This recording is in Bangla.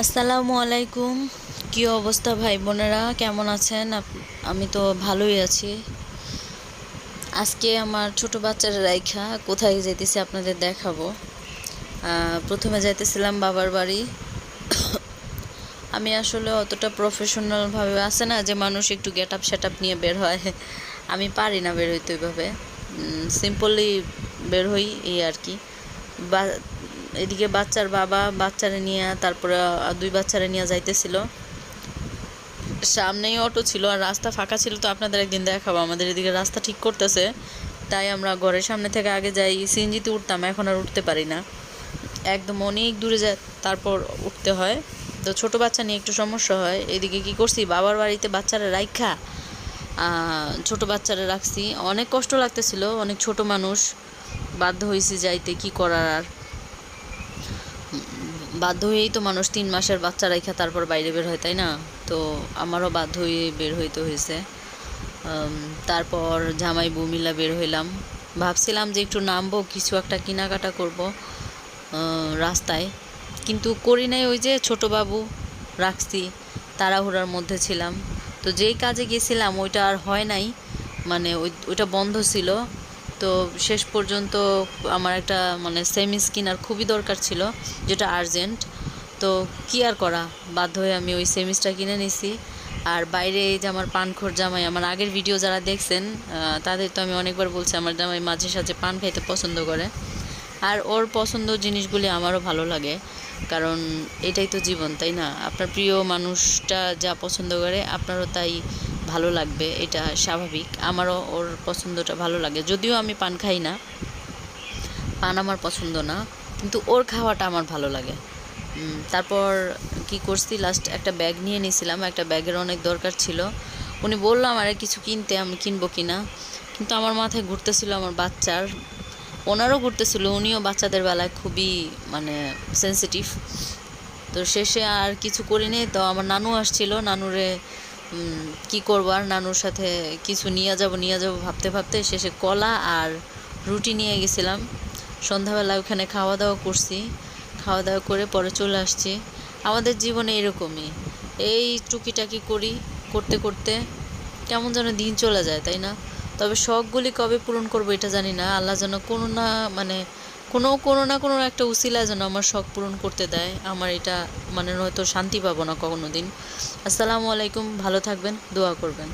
আসসালামু আলাইকুম। কি অবস্থা ভাই বোনেরা? কেমন আছেন? আমি তো ভালোই আছি। আজকে আমার ছোট বাচ্চারা রাইখা, কোথায় যেতেছি আপনাদের দেখাবো। প্রথমে যাইতেছিলাম বাবার বাড়ি। আমি আসলে অতটা প্রফেশনালভাবে আছে না যে মানুষ একটু গেট আপ সেট আপ নিয়ে বের হয়। আমি পারি না বের হইতে ওইভাবে। সিম্পলি বের হই, এই আর কি। বা এদিকে বাচ্চার বাবা, বাচ্চারে নিয়ে, তারপরে দুই বাচ্চারে নিয়ে যাইতেছিল। সামনেই অটো ছিল আর রাস্তা ফাঁকা ছিল, তো আপনাদের একদিন দেখাবো। আমাদের এদিকে রাস্তা ঠিক করতেছে, তাই আমরা ঘরের সামনে থেকে আগে যাই। সিএনজিতে উঠতাম, এখন আর উঠতে পারি না। একদম অনেক দূরে যায়, তারপর উঠতে হয়। তো ছোট বাচ্চা নিয়ে একটু সমস্যা হয়। এদিকে কি করছি? বাবার বাড়িতে বাচ্চারা রাইখা ছোট বাচ্চারা রাখছি। অনেক কষ্ট লাগতেছিল, অনেক ছোট মানুষ। বাধ্য হয়েছি যাইতে, কি করার আর? বাধ্য হয়েই তো মানুষ তিন মাসের বাচ্চা রাইখা তারপর বাইরে বের হয়, তাই না? তো আমারও বাধ্য হয়ে বের হইতে হয়েছে। তারপর জামাই বমিলা বের হইলাম। ভাবছিলাম যে একটু নামবো, কিছু একটা কেনাকাটা করব রাস্তায়। কিন্তু করি নাই ওই যে ছোট বাবু, রাখছি, তাড়াহুড়ার মধ্যে ছিলাম। তো যেই কাজে গেছিলাম, ওইটা আর হয় নাই। মানে ওই, ওইটা বন্ধ ছিল। তো শেষ পর্যন্ত আমার একটা মানে সেমি স্কিনার খুবই দরকার ছিল, যেটা আর্জেন্ট তো কি আর করা? বাধ্য হয়ে আমি ওই সেমিসটা কিনে নিছি। আর বাইরে এই যে আমার পানখোর জামাই, আমার আগের ভিডিও যারা দেখছেন তাদের তো আমি অনেকবার বলছি, আমার জামাই মাঝে সাঝে পান খাইতে পছন্দ করে। আর ওর পছন্দ জিনিসগুলি আমারও ভালো লাগে, কারণ এটাই তো জীবন, তাই না? আপনার প্রিয় মানুষটা যা পছন্দ করে, আপনারও তাই ভালো লাগবে, এটা স্বাভাবিক। আমারও ওর পছন্দটা ভালো লাগে। যদিও আমি পান খাই না, পান আমার পছন্দ না, কিন্তু ওর খাওয়াটা আমার ভালো লাগে। তারপর কি করছি লাস্ট একটা ব্যাগ নিয়ে নিয়েছিলাম, একটা ব্যাগের অনেক দরকার ছিল। উনি বলল, আমার কিছু কিনতে, আমি কিনবো কিনা? কিন্তু আমার মাথায় ঘুরতেছিল আমার বাচ্চার। ওনারও ঘুরতেছিল, উনিও বাচ্চাদের বেলায় খুবই মানে সেন্সিটিভ তো শেষে আর কিছু করিনি, তো আমার নানু আসছিল, নানুরে কি করব আর নানুর সাথে কিছু নিয়ে যাব নিয়ে যাব ভাবতে ভাবতে শেষে কলা আর রুটি নিয়ে গেছিলাম। সন্ধ্যাবেলা ওখানে খাওয়া দাওয়া করছি। খাওয়া দাওয়া করে পরে চলে আসছি। আমাদের জীবনে এরকমই। এই টুকিটাকি করি করতে করতে কেমন যেন দিন চলে যায়, তাই না? তবে শখগুলি কবে পূরণ করব এটা জানি না। আল্লাহ যেন কোনো না মানে কোনো কোনো না কোনো একটা উসিলা যেন আমার শখ পূরণ করতে দেয়। আমার এটা মানে হয়তো শান্তি পাবো না কখনো দিন। আসসালামু আলাইকুম, ভালো থাকবেন, দোয়া করবেন।